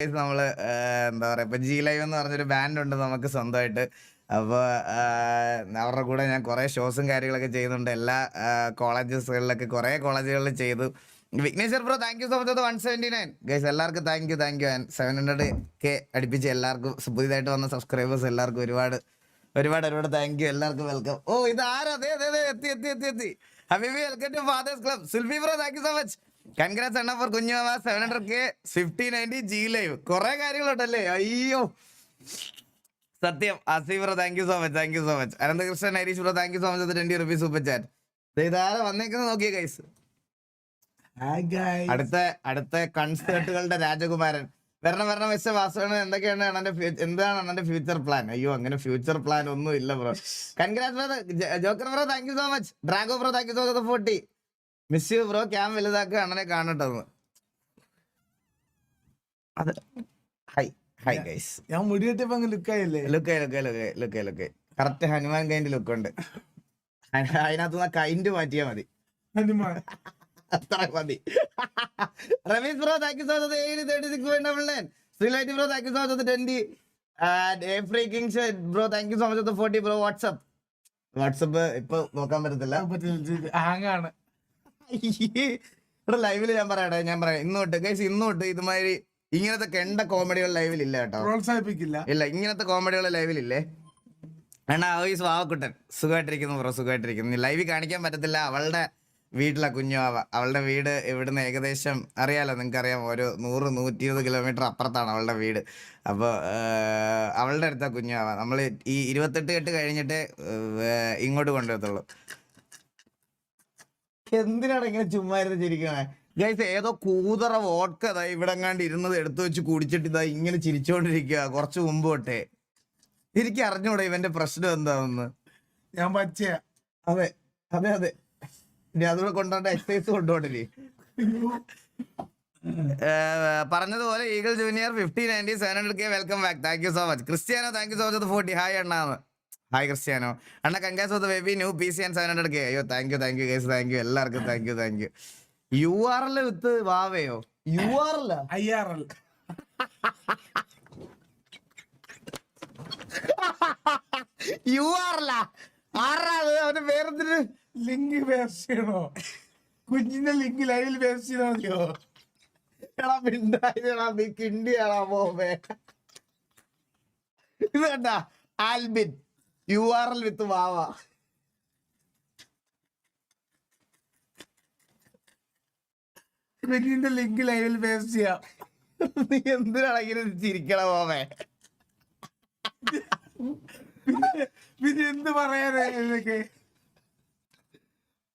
നമ്മൾ എന്താ പറയാ ഇപ്പൊ ജി ലൈവ് എന്ന് പറഞ്ഞൊരു ബാൻഡ് ഉണ്ട് നമുക്ക് സ്വന്തമായിട്ട്. അപ്പോൾ അവരുടെ കൂടെ ഞാൻ കുറേ ഷോസും കാര്യങ്ങളൊക്കെ ചെയ്യുന്നുണ്ട്. എല്ലാ കോളേജസുകളിലൊക്കെ കുറേ കോളേജുകളിൽ ചെയ്തു. Vigneshwar bro thank you so much one seventy nine guys എല്ലാവർക്കും thank you thank you and seven hundred K അടുപ്പിച്ച് എല്ലാവർക്കും പുതിയതായിട്ട് വന്ന സബ്സ്ക്രൈബേഴ്സ് എല്ലാവർക്കും ഒരുപാട് ഒരുപാട് ഒരുപാട് താങ്ക് യു എല്ലാവർക്കും വെൽക്കം ഓ ഇത് ആരാ അതെ അതെ അതെ എത്തി എത്തി എത്തി എത്തി. ഹബീബി welcome to fathers club Sulfi bro thank you so much congrats അണ്ണ for കുഞ്ഞുമാമ seven hundred K fifty ninety G live കുറെ കാര്യങ്ങളുണ്ടല്ലേ? അയ്യോ. സത്യം. Asif bro thank you so much thank you so much Ananthakrishnan Harish bro thank you so much twenty rupees super chat ഇതാരെ വന്നേക്കുന്നത് നോക്കിയേ guys അടുത്ത അടുത്ത കൺസേർട്ടുകളുടെ രാജകുമാരൻ. വരണം വരണം വെച്ച വാസുകൾ എന്തൊക്കെയാണ് അണ്ണന്റെ എന്താണ് അണ്ണന്റെ ഫ്യൂച്ചർ പ്ലാൻ അയ്യോ അങ്ങനെ ഫ്യൂച്ചർ പ്ലാൻ ഒന്നും ഇല്ല bro congrats bro joker bro thank you so much Drago bro thank you so much forty miss you bro cam വലുതാക്കുക അണ്ണനെ കാണട്ടെന്ന്. അത് ഹൈ ഹൈ ഗൈസ് ഞാൻ മുടി കെട്ടിയപ്പോ അങ്ങ് ലുക്കായില്ലേ look look look look look correct Hanuman കൈന്റെ look ഉണ്ട്. അതിനകത്ത് നിന്ന് kind മാറ്റിയാ മതി. ഹനുമാൻ. അത്ര മതി. Ramesh bro thank you so much ഏഴ് thirty six point double nine ശ്രീലൈറ്റ് bro thank you so much twenty freaking bro thank you so much forty bro WhatsApp WhatsApp ഇപ്പൊ നോക്കാൻ പറ്റത്തില്ല. ഹാങ്ങാണ് ഇവിടെ ലൈവിൽ ഞാൻ പറയട്ടെ ഞാൻ പറയാം. ഇന്നോട്ട് ഗൈസ് ഇന്നോട്ട് ഇതുമാതിരി ഇങ്ങനത്തെ കെണ്ട കോമഡികൾ ലൈവിൽ ഇല്ല കേട്ടോ. പ്രോത്സാഹിപ്പിക്കില്ല. ഇല്ല ഇങ്ങനത്തെ കോമഡികൾ ലൈവിലില്ലേ അണ്ണാ ഈ സ്വാവക്കുട്ടൻ സുഖമായിട്ടിരിക്കുന്നു ബ്രോ സുഖമായിട്ടിരിക്കുന്നു. ലൈവിൽ കാണിക്കാൻ പറ്റത്തില്ല. അവളുടെ വീട്ടിലെ കുഞ്ഞുവാവ അവളുടെ വീട് ഇവിടുന്ന് ഏകദേശം അറിയാലോ നിങ്ങൾക്ക് അറിയാം ഒരു നൂറ് നൂറ്റി ഇരുപത് കിലോമീറ്റർ അപ്പുറത്താണ് അവളുടെ വീട്. അപ്പോൾ അവളുടെ അടുത്താ കുഞ്ഞുവാവ നമ്മൾ ഈ ഇരുപത്തെട്ട് കെട്ട് കഴിഞ്ഞിട്ട് ഇങ്ങോട്ട് കൊണ്ടുവരത്തുള്ളൂ. എന്തിനാണ് ഇങ്ങനെ ചുമ്മാ ഇരുന്ന് ചിരിക്കണേ? ഗൈസ് ഏതോ കൂതറ വോട്ട് ഇതാ ഇവിടെ എങ്ങാണ്ട് ഇരുന്നത് എടുത്തു വെച്ച് കുടിച്ചിട്ട് ഇതാ ഇങ്ങനെ ചിരിച്ചോണ്ടിരിക്കുക കുറച്ച് മുമ്പ് തൊട്ടേ. എനിക്ക് അറിഞ്ഞൂടെ ഇവന്റെ പ്രശ്നം എന്താണെന്ന്. ഞാൻ പച്ചയാ. അതെ അതെ അതെ. ഇനി അതുകൂടെ കൊണ്ടോണ്ട എക്സസൈസ് കൊണ്ടുപോകണ്ടില്ലേ? പറഞ്ഞതുപോലെ eagle junior fifty ninety seven hundred K welcome back thank you so much Cristiano thank you so much forty hi അണ്ണാന്ന്. Hi Cristiano അണ്ണ congrats of baby new P C and seven hundred K അയ്യോ thank you thank you guys thank you എല്ലാവർക്കും thank you thank you U R L with വാവയോ? U R L I R L U R L ആറാ അത്? അവന്റെ പേരെന്തിന്? Link pairs ചെയ്യണോ? കുഞ്ഞിന്റെ link ലൈവിൽ pairs ചെയ്താൽ മതിയോ? എടാ മിണ്ടായിരടാ നീ കിണ്ടിയാടാ പോവേ ഇത് കണ്ട Albin. U R L with വാവ. കുഞ്ഞിന്റെ ലിങ്ക് ലൈവിൽ പേസ്റ്റ് ചെയ്യാം. നീ എന്തിനാണെങ്കിലും ചിരിക്കണ പോവേ പിന്നെ എന്ത് പറയാനാ ഇതൊക്കെ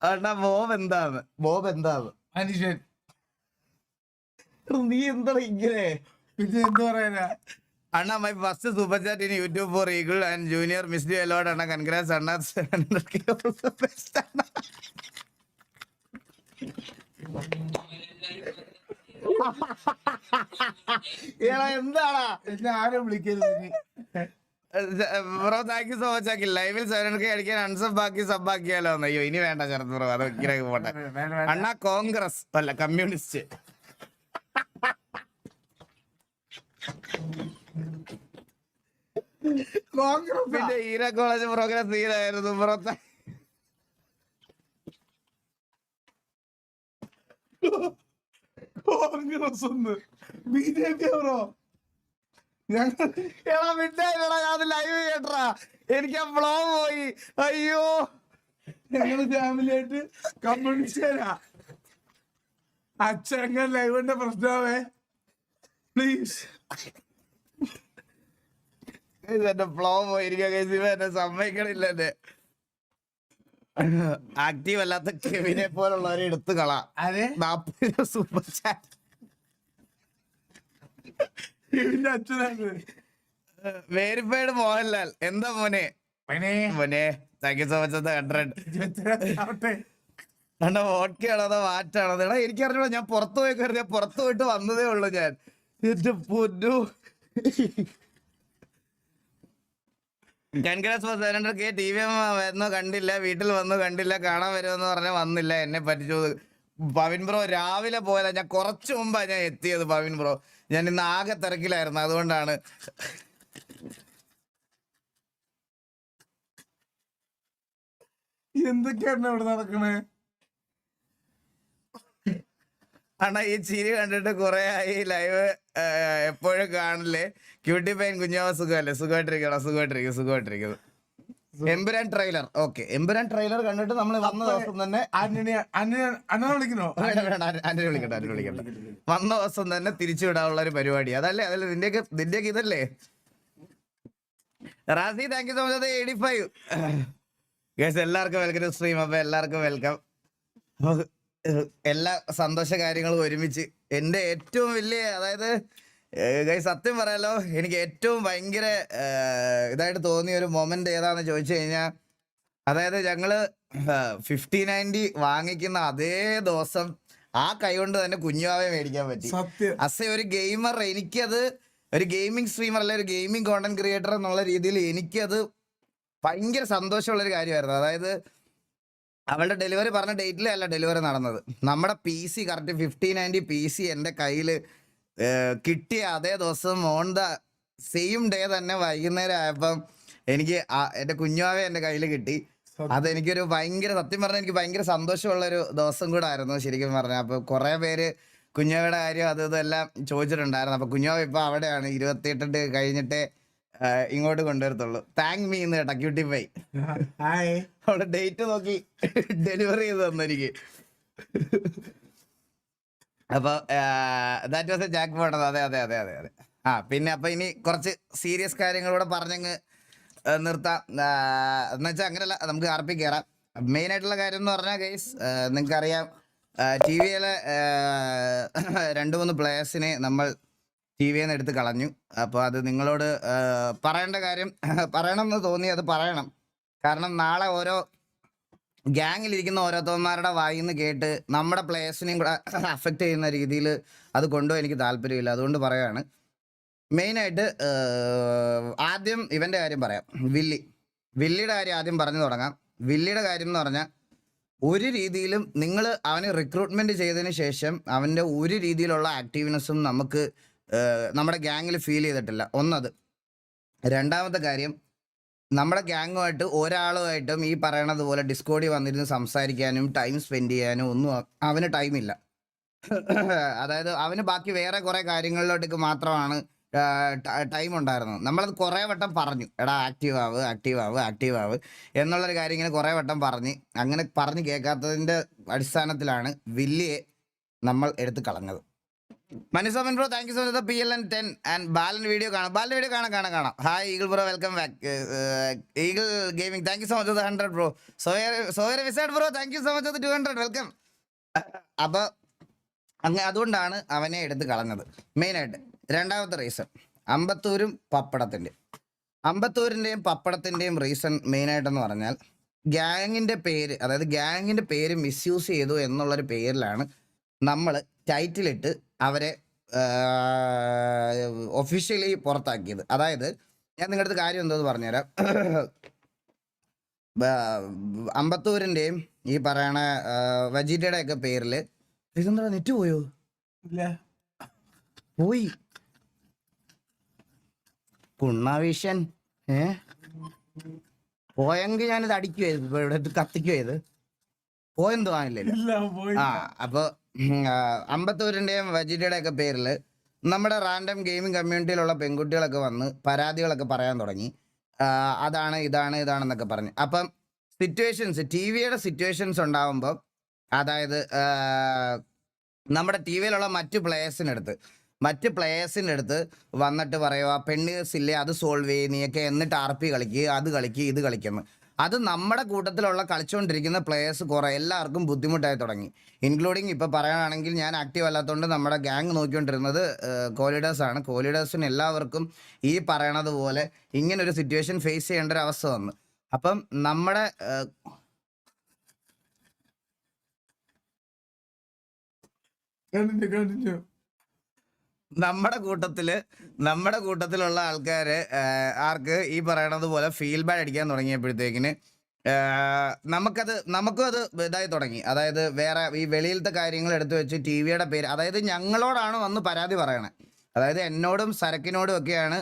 അണ്ണാ ബോബ് എന്താണ് ബോബ് എന്താണ് മനുഷ്യൻ. നീ എന്താണ് ഇങ്ങനെ? പിന്നെ എന്ത് പറയാനാ? അണ്ണാ my first super chat in YouTube for eagle and junior miss D allowed അണ്ണ. കൺഗ്രാസ് അണ്ണ. എടാ എന്താടാ? എന്നെ ആരും വിളിക്കരുത്. Bro thank you so much ആക്കി ലൈവിൽ സെവൻ അടിക്കാൻ അൺസബ് ബാക്കി സബ് ആക്കിയാലോ അയ്യോ ഇനി വേണ്ട ചെറുത്ത് ബ്രോ അത് ഇങ്ങനെ പോട്ടെ. അണ്ണാ കോൺഗ്രസ് അല്ല കമ്മ്യൂണിസ്റ്റ് പിന്നെ ഈര കോളേജ് പ്രോഗ്രാം സീനായിരുന്നു പുറത്തെ. കോൺഗ്രസ് ഒന്ന് ബി ജെ പി ബ്രോ ഞങ്ങൾ എടാ ഞാൻ ലൈവ് കേട്ടറാ. എനിക്ക് ആ ഫ്ലോ പോയി. അയ്യോ. ഞങ്ങൾ ഫാമിലി ആയിട്ട് കമ്മ്യൂണിസ്റ്റുകാരാ അച്ഛൻ ലൈവിന്റെ പ്രശ്നാവേ പ്ലീസ് ഇതെന്റെ ഫ്ലോ പോയിരിക്കുക എന്നെ സമ്മതിക്കണില്ല എന്നെ. ആക്റ്റീവ് അല്ലാത്ത കെവിനെ പോലുള്ളവരെ എടുത്തു കളാ. നാപ്പത് സൂപ്പർ ചാറ്റ് വേരിഫൈഡ് മോഹൻലാൽ. എന്താ മോനെ? മോനെ. Thank you so much hundred അണ്ണാ വോഡ്ക്കയാണോ അതോ വാറ്റാണോ എടാ എനിക്കറിഞ്ഞോ ഞാൻ പുറത്തു പോയി കരുതി പുറത്തു പോയിട്ട് വന്നതേ ഉള്ളൂ ഞാൻ. എന്റെ പൊന്നു. Congrats four hundred K T V വരുന്നു കണ്ടില്ല. വീട്ടിൽ വന്നു കണ്ടില്ല. കാണാൻ വരുമെന്ന് പറഞ്ഞ വന്നില്ല. എന്നെ പറ്റിച്ചു. പവിൻ ബ്രോ രാവിലെ പോയതാ. ഞാൻ കുറച്ച് മുമ്പാണ് ഞാൻ എത്തിയത് പവിൻ ബ്രോ. ഞാൻ ഇന്ന് ആകെ തിരക്കിലായിരുന്നു. അതുകൊണ്ടാണ്. എന്തൊക്കെയാണ് അവിടെ നടക്കണേ? അണ്ണാ ഈ ചിരി കണ്ടിട്ട് കുറെ ആയി ലൈവ് എപ്പോഴും കാണില്ലേ? ക്യൂട്ടി പൈൻ കുഞ്ഞാവ സുഖമല്ലേ? സുഖമായിട്ടിരിക്കണം സുഖമായിട്ടിരിക്കും സുഖമായിട്ടിരിക്കുന്നു. Empuraan trailer okay Empuraan trailer കണ്ടിട്ട് നമ്മൾ വന്ന ദിവസം തന്നെ വിളിക്കണോ? വന്ന ദിവസം തന്നെ തിരിച്ചു വിടാനുള്ള ഒരു പരിപാടി. അതല്ലേ അതല്ലേ നിന്റെയൊക്കെ നിന്റെയൊക്കെ ഇതല്ലേ? Razi thank you so much eighty five guys എല്ലാവർക്കും വെൽക്കം സ്ട്രീം അപ്പൊ എല്ലാവർക്കും വെൽക്കം എല്ലാ സന്തോഷ കാര്യങ്ങളും ഒരുമിച്ച്. എന്റെ ഏറ്റവും വലിയ അതായത് സത്യം പറയാലോ എനിക്ക് ഏറ്റവും ഭയങ്കര ഇതായിട്ട് തോന്നിയ ഒരു മൊമെന്റ് ഏതാന്ന് ചോദിച്ചു കഴിഞ്ഞാൽ അതായത് ഞങ്ങൾ ഫിഫ്റ്റി നയന്റി വാങ്ങിക്കുന്ന അതേ ദിവസം ആ കൈ കൊണ്ട് തന്നെ കുഞ്ഞുവാവെ മേടിക്കാൻ പറ്റി. അസ ഒരു ഗെയിമർ എനിക്കത് ഒരു ഗെയിമിംഗ് സ്ട്രീമർ അല്ലെ ഒരു ഗെയിമിംഗ് കോണ്ടന്റ് ക്രിയേറ്റർ എന്നുള്ള രീതിയിൽ എനിക്കത് ഭയങ്കര സന്തോഷമുള്ള ഒരു കാര്യമായിരുന്നു. അതായത് അവളുടെ ഡെലിവറി പറഞ്ഞ ഡേറ്റിലല്ല ഡെലിവറി നടന്നത്. നമ്മുടെ P C correct fifty ninety P C എന്റെ കയ്യിൽ കിട്ടിയ അതേ ദിവസം ഓൺ ദ സെയിം ഡേ തന്നെ വൈകുന്നേരം ആയപ്പം എനിക്ക് എന്റെ എന്റെ കുഞ്ഞുവാവെ എന്റെ കയ്യിൽ കിട്ടി. അതെനിക്കൊരു ഭയങ്കര സത്യം പറഞ്ഞാൽ എനിക്ക് ഭയങ്കര സന്തോഷമുള്ള ഒരു ദിവസം കൂടെ ആയിരുന്നു ശരിക്കും പറഞ്ഞാൽ അപ്പൊ കുറെ പേര് കുഞ്ഞാവയുടെ കാര്യം അത് ഇതെല്ലാം ചോദിച്ചിട്ടുണ്ടായിരുന്നു. അപ്പൊ കുഞ്ഞാവ ഇപ്പൊ അവിടെയാണ്. ഇരുപത്തിയെട്ട് കഴിഞ്ഞിട്ട് ഇങ്ങോട്ട് കൊണ്ടുവരത്തുള്ളൂ. താങ്ക് മീ എന്ന് കേട്ടാ ക്യൂട്ടി പൈ അവിടെ ഡേറ്റ് നോക്കി ഡെലിവറി ചെയ്ത് തന്നു എനിക്ക്. അപ്പൊ that was a jack photo അതെ അതെ അതെ അതെ അതെ. ആ പിന്നെ അപ്പൊ ഇനി കുറച്ച് സീരിയസ് കാര്യങ്ങളൂടെ പറഞ്ഞങ്ങ് നിർത്താം. എന്ന് വെച്ചാൽ അങ്ങനെയല്ല നമുക്ക് ആർപ്പി കയറാം മെയിൻ ആയിട്ടുള്ള കാര്യം എന്ന് പറഞ്ഞാൽ ഗൈസ് നിങ്ങൾക്കറിയാം ടി വിയിലെ രണ്ട് മൂന്ന് പ്ലേയേഴ്സിനെ നമ്മൾ ടി വിയിൽ നിന്ന് എടുത്ത് കളഞ്ഞു. അപ്പോൾ അത് നിങ്ങളോട് പറയേണ്ട കാര്യം പറയണം എന്ന് തോന്നി അത് പറയണം. കാരണം നാളെ ഓരോ ഗ്യാങ്ങിലിരിക്കുന്ന ഓരോരുത്തന്മാരുടെ വായിൽ നിന്ന് കേട്ട് നമ്മുടെ പ്ലേയേഴ്സിനെയും കൂടെ അഫക്റ്റ് ചെയ്യുന്ന രീതിയിൽ അത് കൊണ്ടുപോയി എനിക്ക് താല്പര്യമില്ല. അതുകൊണ്ട് പറയാണ്. മെയിനായിട്ട് ആദ്യം ഇവന്റെ കാര്യം പറയാം. വില്ലി. വില്ലിയുടെ കാര്യം ആദ്യം പറഞ്ഞു തുടങ്ങാം. വില്ലിയുടെ കാര്യം എന്ന് പറഞ്ഞാൽ ഒരു രീതിയിലും നിങ്ങൾ അവന് റിക്രൂട്ട്മെന്റ് ചെയ്തതിന് ശേഷം അവന്റെ ഒരു രീതിയിലുള്ള ആക്റ്റീവ്നെസ്സും നമുക്ക് നമ്മുടെ ഗ്യാങ്ങിൽ ഫീൽ ചെയ്തിട്ടില്ല. ഒന്നത്. രണ്ടാമത്തെ കാര്യം നമ്മുടെ ഗ്യാങ്ങുമായിട്ട് ഒരാളുമായിട്ടും ഈ പറയണത് പോലെ ഡിസ്കോഡിൽ വന്നിരുന്ന് സംസാരിക്കാനും ടൈം സ്പെൻഡ് ചെയ്യാനും ഒന്നും അവന് ടൈമില്ല അതായത് അവന് ബാക്കി വേറെ കുറെ കാര്യങ്ങളിലോട്ടേക്ക് മാത്രമാണ് ടൈം ഉണ്ടായിരുന്നത്. നമ്മളത് കുറേ വട്ടം പറഞ്ഞു. എടാ ആക്റ്റീവ് ആവ് ആക്റ്റീവ് ആവ് ആക്റ്റീവ് ആവ് എന്നുള്ളൊരു കാര്യം ഇങ്ങനെ കുറേ വട്ടം പറഞ്ഞ് അങ്ങനെ പറഞ്ഞ് കേൾക്കാത്തതിന്റെ അടിസ്ഥാനത്തിലാണ് വില്ലിയെ നമ്മൾ എടുത്ത് കളഞ്ഞത്. Manu Soman bro thank you so much P L N ten and Balan video കാണാം. ബാലൻ വീഡിയോ കാണാം കാണാം കാണാം. Hi eagle bro welcome back eagle gaming thank you so much hundred bro sawyer sawyer wizard bro thank you so much two hundred welcome അപ്പോൾ അങ്ങ് അതുകൊണ്ടാണ് അവനെ എടുത്ത് കളഞ്ഞത്. മെയിനായിട്ട് രണ്ടാമത്തെ റീസൺ അമ്പത്തൂരും പപ്പടത്തിന്റെ. അമ്പത്തൂരിന്റെയും പപ്പടത്തിന്റെയും റീസൺ മെയിനായിട്ടെന്ന് പറഞ്ഞാൽ ഗ്യാങ്ങിന്റെ പേര് അതായത് ഗ്യാങ്ങിന്റെ പേര് മിസ്യൂസ് ചെയ്തു എന്നുള്ളൊരു പേരിലാണ് നമ്മൾ ടൈറ്റിലിട്ട് അവരെ ഒഫീഷ്യലി പുറത്താക്കിയത്. അതായത് ഞാൻ നിങ്ങളുടെ അടുത്ത് കാര്യം എന്തോന്ന് പറഞ്ഞുതരാം. അമ്പത്തൂരിന്റെയും ഈ പറയണ വജീറ്റയുടെ ഒക്കെ പേരിൽ ഇതെന്താ നെറ്റ് പോയോ? ഇല്ല. പോയി. കുണ്ണാവിഷൻ ഏ? പോയെങ്കിൽ ഞാനിത് അടിക്കുവായിരുന്നു ഇവിടെ കത്തിക്കുവായത്. പോയെന്തോ ആണില്ലല്ലോ ആ അപ്പൊ അമ്പത്തൂരിന്റെയും ഒക്കെ പേരിൽ നമ്മുടെ റാൻഡം ഗെയിമിംഗ് കമ്മ്യൂണിറ്റിയിലുള്ള പെൺകുട്ടികളൊക്കെ വന്ന് പരാതികളൊക്കെ പറയാൻ തുടങ്ങി. അതാണ് ഇതാണ് ഇതാണെന്നൊക്കെ പറഞ്ഞ്. അപ്പം സിറ്റുവേഷൻസ് ടി വിയുടെ സിറ്റുവേഷൻസ് ഉണ്ടാവുമ്പോൾ അതായത് നമ്മുടെ ടി വിയിലുള്ള മറ്റു പ്ലേയേഴ്സിനടുത്ത് മറ്റ് പ്ലേയേഴ്സിന്റെ അടുത്ത് വന്നിട്ട് പറയുക പെണ്ണ് ഇല്ലേ അത് സോൾവ് ചെയ്യ് നീയൊക്കെ എന്നിട്ട് ആർ പി കളിക്കുക അത് കളിക്കുക ഇത് കളിക്കുന്നു അത് നമ്മുടെ കൂട്ടത്തിലുള്ള കളിച്ചുകൊണ്ടിരിക്കുന്ന പ്ലേയേഴ്സ് കുറെ എല്ലാവർക്കും ബുദ്ധിമുട്ടായി തുടങ്ങി. ഇൻക്ലൂഡിങ് ഇപ്പോൾ പറയുകയാണെങ്കിൽ ഞാൻ ആക്റ്റീവ് അല്ലാത്തതുകൊണ്ട് നമ്മുടെ ഗ്യാങ് നോക്കിക്കൊണ്ടിരുന്നത് കോലിഡേഴ്സാണ് കോലിഡേഴ്സിന് എല്ലാവർക്കും ഈ പറയണത് പോലെ ഇങ്ങനെ ഒരു സിറ്റുവേഷൻ ഫേസ് ചെയ്യേണ്ട ഒരു അവസ്ഥ വന്നു. അപ്പം നമ്മുടെ കണ്ടിന്യൂ കണ്ടിന്യൂ നമ്മുടെ കൂട്ടത്തിൽ നമ്മുടെ കൂട്ടത്തിലുള്ള ആൾക്കാര് ആർക്ക് ഈ പറയണത് പോലെ ഫീൽ ബാഡ് അടിക്കാൻ തുടങ്ങിയപ്പോഴത്തേക്കിന് നമുക്കത് നമുക്കും അത് ഇതായി തുടങ്ങി. അതായത് വേറെ ഈ വെളിയിലത്തെ കാര്യങ്ങൾ എടുത്തു വെച്ച് ടി വിയുടെ പേര് അതായത് ഞങ്ങളോടാണ് വന്ന് പരാതി പറയണേ. അതായത് എന്നോടും സരക്കിനോടും ഒക്കെയാണ്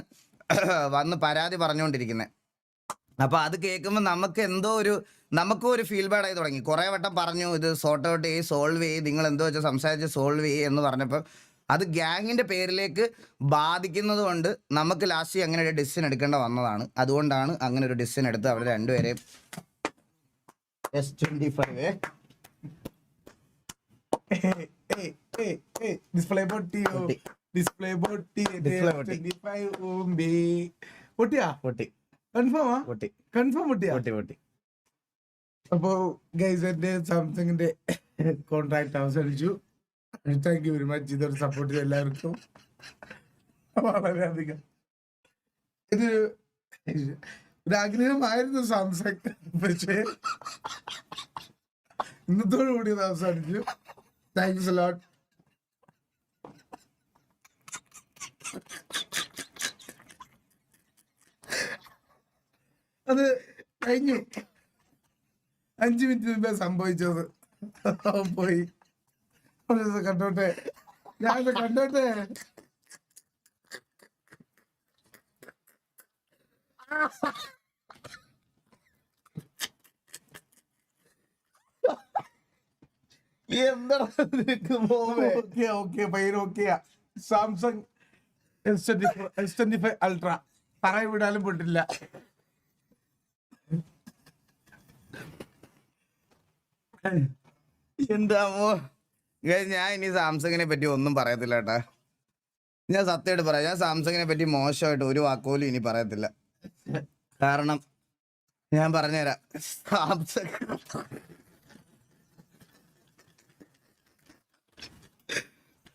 വന്ന് പരാതി പറഞ്ഞുകൊണ്ടിരിക്കുന്നത് അപ്പൊ അത് കേൾക്കുമ്പോൾ നമുക്ക് എന്തോ ഒരു നമുക്കും ഒരു ഫീൽ ബാഡ് ആയി തുടങ്ങി. കുറെ വട്ടം പറഞ്ഞു ഇത് സോർട്ട് ഔട്ട് ചെയ്യ് സോൾവ് ചെയ്യ് നിങ്ങൾ എന്തോ വെച്ചാൽ സംസാരിച്ച് സോൾവ് ചെയ്യ് എന്ന് പറഞ്ഞപ്പോൾ അത് ഗ്യാങ്ങിന്റെ പേരിലേക്ക് ബാധിക്കുന്നത് കൊണ്ട് നമുക്ക് ലാസ്റ്റ് അങ്ങനെ ഒരു ഡിസിഷൻ എടുക്കേണ്ട വന്നതാണ്. അതുകൊണ്ടാണ് അങ്ങനെ ഒരു ഡിസിഷൻ എടുത്ത് അവർ രണ്ടുപേരെയും എസ് ട്വന്റി ഫൈവ് ഡിസ്പ്ലേ പൊട്ടിയോ? ഡിസ്പ്ലേ പൊട്ടി. Display പൊട്ടി. 25 ഓംബി. പൊട്ടിയാ? പൊട്ടി. കൺഫേമാ പൊട്ടി. കൺഫേം പൊട്ടിയാ? പൊട്ടി പൊട്ടി. അപ്പോ ഗൈസ് എന്റെ സാംസങ്ങിന്റെ കോൺട്രാക്ട് അവസാനിച്ചു. താങ്ക് യു വെരി മച്ച് ഇതൊരു സപ്പോർട്ട് ചെയ്ത എല്ലാവർക്കും. വളരെയധികം. ഇത് ഒരു ആഗ്രഹമായിരുന്നു സാംസങ് പക്ഷേ ഇന്നത്തോടു കൂടി ഇത് അവസാനിച്ചു. താങ്ക്സ് ലോട്ട് അത് കഴിഞ്ഞു. അഞ്ചു മിനിറ്റ് മുമ്പേ സംഭവിച്ചത്. പോയി. ദിവസം കണ്ടോട്ടെ? ഞാൻ കണ്ടോട്ടെ? Samsung S twenty S twenty five ultra പറയ വിടാനും പൊട്ടില്ല Guys, ഞാൻ ഇനി സാംസങ്ങിനെ പറ്റി ഒന്നും പറയത്തില്ല കേട്ടാ. ഞാൻ സത്യമായിട്ട് പറയാം ഞാൻ സാംസങ്ങിനെ പറ്റി മോശമായിട്ട് ഒരു വാക്കുപോലും ഇനി പറയത്തില്ല. കാരണം ഞാൻ പറഞ്ഞുതരാം. സാംസങ്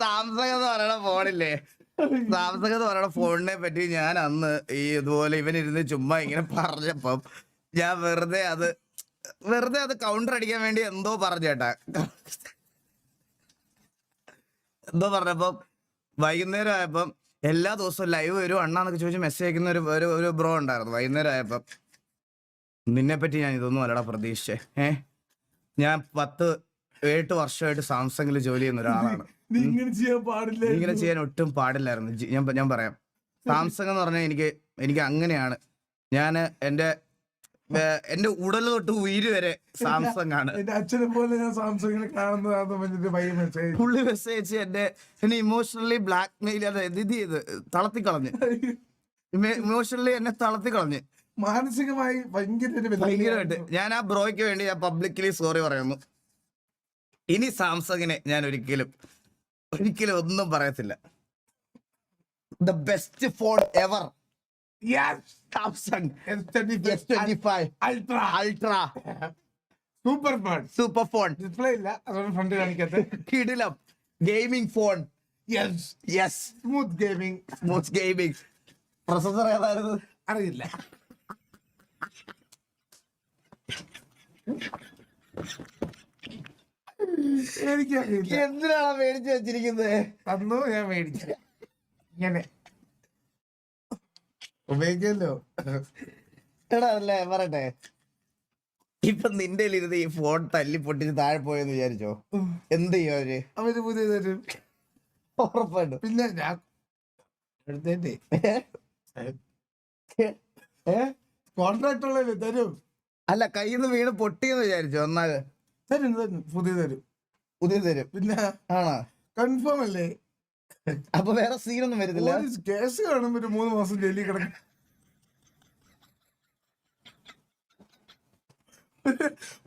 സാംസങ് എന്ന് പറയണ ഫോണില്ലേ? സാംസങ് എന്ന് പറയണ ഫോണിനെ പറ്റി ഞാൻ അന്ന് ഈ ഇതുപോലെ ഇവനിരുന്ന് ചുമ്മാ ഇങ്ങനെ പറഞ്ഞപ്പം ഞാൻ വെറുതെ അത് വെറുതെ അത് കൗണ്ടർ അടിക്കാൻ വേണ്ടി എന്തോ പറഞ്ഞേട്ടാ എന്തോ പറഞ്ഞപ്പം വൈകുന്നേരം ആയപ്പം എല്ലാ ദിവസവും ലൈവ് വരും. അണ്ണാന്നൊക്കെ ചോദിച്ച് മെസ്സേജ് അയക്കുന്ന ഒരു ഒരു ഒരു ബ്രോ ഉണ്ടായിരുന്നു വൈകുന്നേരം ആയപ്പം നിന്നെ പറ്റി ഞാൻ ഇതൊന്നും അല്ലടാ പ്രതീക്ഷിച്ചേ. ഏ? ഞാൻ പത്ത് എട്ട് വർഷമായിട്ട് സാംസങ്ങിൽ ജോലി ചെയ്യുന്ന ഒരാളാണ്. ഇങ്ങനെ ചെയ്യാൻ പാടില്ല ഇങ്ങനെ ചെയ്യാൻ ഒട്ടും പാടില്ലായിരുന്നു. ഞാൻ ഞാൻ പറയാം. സാംസങ് എന്ന് പറഞ്ഞാൽ എനിക്ക് എനിക്ക് അങ്ങനെയാണ്. ഞാൻ എന്റെ വേ- ഉടൽ തൊട്ട് ഉയിര് വരെ സാംസങ് ആണ്. എന്റെ അച്ഛനെ പോലെ ഞാൻ സാംസങ്ങിനെ കാണുന്നതാണെന്ന് പുള്ളി മെസ്സേജ് എന്നെ എന്നെ ഇമോഷണലി ബ്ലാക്ക് മെയിൽ ഇത് ചെയ്ത് തളർത്തിക്കളഞ്ഞ്. ഇമോഷണലി എന്നെ തളർത്തിക്കളഞ്ഞ്. മാനസികമായി ഭയങ്കര ഒരു ഭയങ്കരമായിട്ട്. ഞാൻ ആ ബ്രോയ്ക്ക് വേണ്ടി ഞാൻ പബ്ലിക്കലി സോറി പറയുന്നു. ഇനി സാംസങ്ങിനെ ഞാൻ ഒരിക്കലും ഒരിക്കലും ഒന്നും പറയത്തില്ല. The best phone ever Yes, Samsung S25 S twenty five Ultra. Ultra super phone super phone display ഇല്ല. ഫ്രണ്ട് കാണിക്കാത്ത. കിടിലം. Gaming phone yes yes smooth gaming smooth gaming processor ഏതായിരുന്നു? അറിയില്ല. എനിക്കറിയില്ല. എന്തിനാണ് മേടിച്ചു വെച്ചിരിക്കുന്നത്? തന്നു ഞാൻ മേടിച്ചില്ല ഇങ്ങനെ. ഉപയോഗിക്കല്ലോ. എടാ അല്ലേ പറയട്ടെ. ഇപ്പൊ നിന്റെ ഇരുന്ന് ഈ ഫോൺ തല്ലി പൊട്ടിച്ച് താഴെ പോയെന്ന് വിചാരിച്ചോ? എന്ത് ചെയ്യും അവർ? അവർ പുതിയ തരും ഉറപ്പായിട്ടും. പിന്നെ ഞാൻ? കോൺട്രാക്ട് ഉള്ളതല്ലേ തരും. അല്ല കയ്യിൽ നിന്ന് വീണ് പൊട്ടിയെന്ന് വിചാരിച്ചോ എന്നാൽ? തരും തരും. പുതിയ തരും. പുതിയ തരും. പിന്നെ ആണോ? കൺഫേം അല്ലേ? അപ്പൊ വേറെ സീനൊന്നും വരുന്നില്ല. കേസ് കാണുമ്പോ ഒരു മൂന്ന് മാസം ജയിലിൽ കിടക്കും.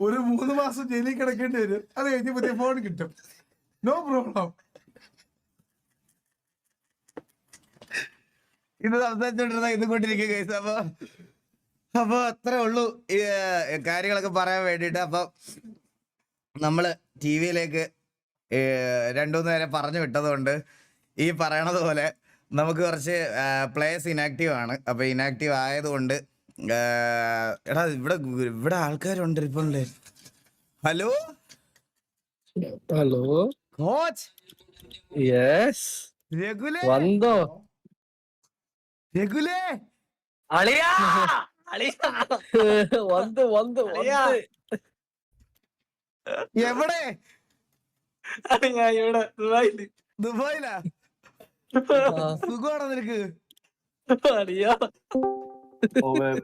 ഒരു മൂന്ന് മാസം ജയിലിൽ കിടക്കേണ്ടി വരും. അത് കഴിഞ്ഞ് പുതിയ ഫോൺ കിട്ടും. നോ പ്രോബ്ലം ഇത് സംസാരിച്ചോണ്ടിരുന്ന ഇത് കൊണ്ടിരിക്കുക കേസ് അപ്പൊ അപ്പൊ അത്രേ ഉള്ളൂ കാര്യങ്ങളൊക്കെ പറയാൻ വേണ്ടിട്ട് അപ്പൊ നമ്മൾ ടി വിയിലേക്ക് രണ്ടുമൂന്ന് പേരെ പറഞ്ഞു വിട്ടതുകൊണ്ട് ഈ പറയണത് പോലെ നമുക്ക് കുറച്ച് പ്ലേസ് ഇനാക്റ്റീവ് ആണ്. അപ്പൊ ഇനാക്റ്റീവ് ആയതുകൊണ്ട് എടാ ഇവിടെ ഇവിടെ ആൾക്കാരുണ്ട് ഇപ്പം ഹലോ ഹലോ കോച്ച് യെസ് രഘുലേ? വന്നോ? രഘുലേ? അളിയാ! അളിയാ! വന്ന് വന്ന് അളിയാ. വന്ന് എവിടെ ഇവിടെ ദുബായിൽ. ദുബായിലാ? സുഖമാണോ നിനക്ക്?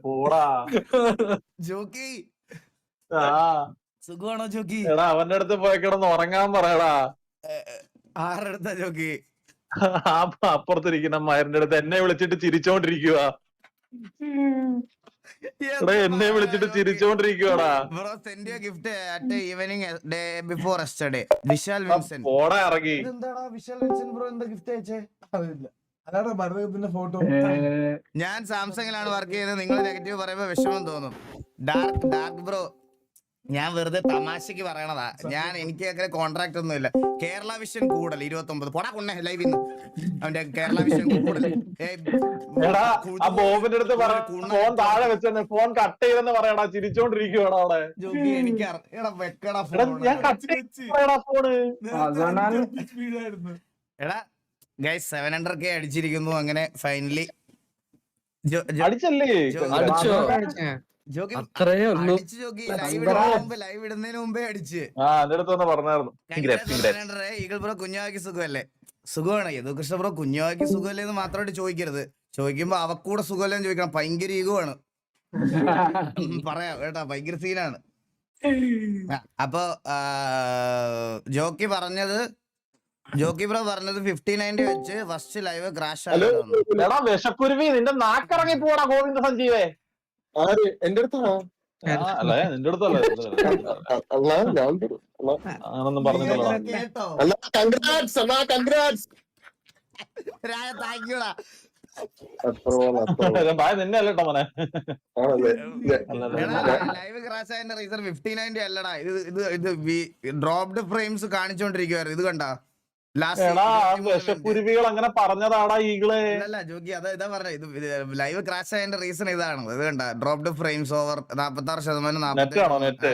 പോടാ. ജോക്കി. സുഖമാണോ ജോക്കി? എടാ അവന്റെ അടുത്ത് പോയി കിടന്ന് ഉറങ്ങാൻ പറയടാ. ആരടുത്താ ജോക്കി? ആ അപ്പുറത്തിരിക്കുന്ന മയറിന്റെ അടുത്ത് എന്നെ വിളിച്ചിട്ട് ചിരിച്ചോണ്ടിരിക്കുക എന്നെ വിളിച്ചിട്ട് ചിരിച്ചോണ്ടിരിക്കുവാടാ. Bro send you gift at evening day before yesterday Vishal Vinson പോടാ ഇറങ്ങി. എന്താടാ വിശാൽ വിൻസൻ ബ്രോ എന്താ ഗിഫ്റ്റ് അയച്ചേ? അറിയില്ല. അതാണ് മരണത്തിന്റെ ഫോട്ടോ ഞാൻ സാംസങ്ങിലാണ് വർക്ക് ചെയ്യുന്നത്. നിങ്ങൾ നെഗറ്റീവ് പറയുമ്പോൾ വിഷമം തോന്നും. ഡാർക്ക് ഡാർക്ക് ബ്രോ ഞാൻ വെറുതെ തമാശക്ക് പറയണതാ. ഞാൻ എനിക്ക് അങ്ങനെ കോൺട്രാക്ട് ഒന്നും ഇല്ല കേരള വിഷൻ കൂടൽ ഇരുപത്തി ഒമ്പത് പോടാ കൊണ്ണെ ലൈവ് ഇന്ന്. അവന്റെ കേരള വിഷൻ കൂടൽ എടാ ആ ബോബിന്റെ അടുത്ത് പറ ഫോൺ താഴെ വെച്ചെന്നെ ഫോൺ കട്ട് ചെയ്തെന്ന് പറയടാ ചിരിച്ചോണ്ടിരിക്കുവാണോ അവിടെ. ജോക്കി എനിക്ക് എടാ വെക്കടാ ഫോൺ എടാ ഗൈസ് സെവൻ ഹൺഡ്രഡ് കെ അടിച്ചിരിക്കുന്നു അങ്ങനെ ഫൈനലി അടിച്ചല്ലേ? അടിച്ചോ? ജോക്കി അത്രേ ഉള്ളൂ. അടിച്ചു ജോക്കി ലൈവ് ലൈവ് ഇടുന്നതിന് മുമ്പേ അടിച്ച്. ആ എന്റെ അടുത്ത് ഒന്ന് പറഞ്ഞായിരുന്നു Congrats, congrats. ബ്രോ കുഞ്ഞാക്കി സുഖമല്ലേ? സുഖമാണ്. യദു കൃഷ്ണ ബ്രോ കുഞ്ഞാക്കി സുഖമല്ലേ എന്ന് മാത്രമായിട്ട് ചോദിക്കരുത്. ചോദിക്കുമ്പോ അവക്കൂടെ സുഖമല്ലേ ചോദിക്കണം. ഭയങ്കര ഈഗുവാണ് പറയാം കേട്ടാ. ഭയങ്കര സീനാണ്. അപ്പൊ ജോക്കി പറഞ്ഞത് ജോക്കി ബ്രോ പറഞ്ഞത് ഫിഫ്റ്റി നയന്റി വെച്ച് ഫസ്റ്റ് ലൈവ് ക്രാഷ് ആയി വിശക്കുരുവി നിന്റെ നാക്കിറങ്ങി പോടാ ഗോവിന്ദ സഞ്ജീവേ. ആര്? എന്റെ അടുത്താണോ? അല്ല നിന്റെ അടുത്തല്ല അല്ല ഞാൻ അങ്ങനൊന്നും പറഞ്ഞില്ലല്ലോ കേട്ടോ. അല്ല കൺഗ്രാറ്റ്സ് കൺഗ്രാറ്റ്സ് മോനെ. ലൈവ് ക്രാഷ് ആയതിന്റെ റീസൺ ഫിഫ്റ്റി നയന്റി അല്ലടാ. ഇത് ഇത് ഇത് ഡ്രോപ്ഡ് ഫ്രെയിംസ് കാണിച്ചോണ്ടിരിക്കുവായിരുന്നു. ഇത് കണ്ടാ? വിശക്കുരുവികൾ അങ്ങനെ പറഞ്ഞതാടാ ഈകളെ അല്ല ജോക്കി അതാ ഇതാ പറഞ്ഞ ഇത് ലൈവ് ക്രാഷ് ആയതിന്റെ റീസൺ ഇതാണ്. ഇത് കണ്ട ഡ്രോപ്ഡ് ഫ്രെയിംസ് ഓവർ നാപ്പത്തി ആറ് ശതമാനം?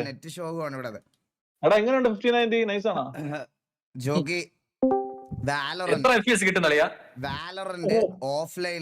നെറ്റ് ഷോക്കാണ് ഇവിടെ എടാ എങ്ങനെയുണ്ട് ഫിഫ്റ്റി നയന്റി നൈസ് ആണോ? Jockey Valorant Valorant offline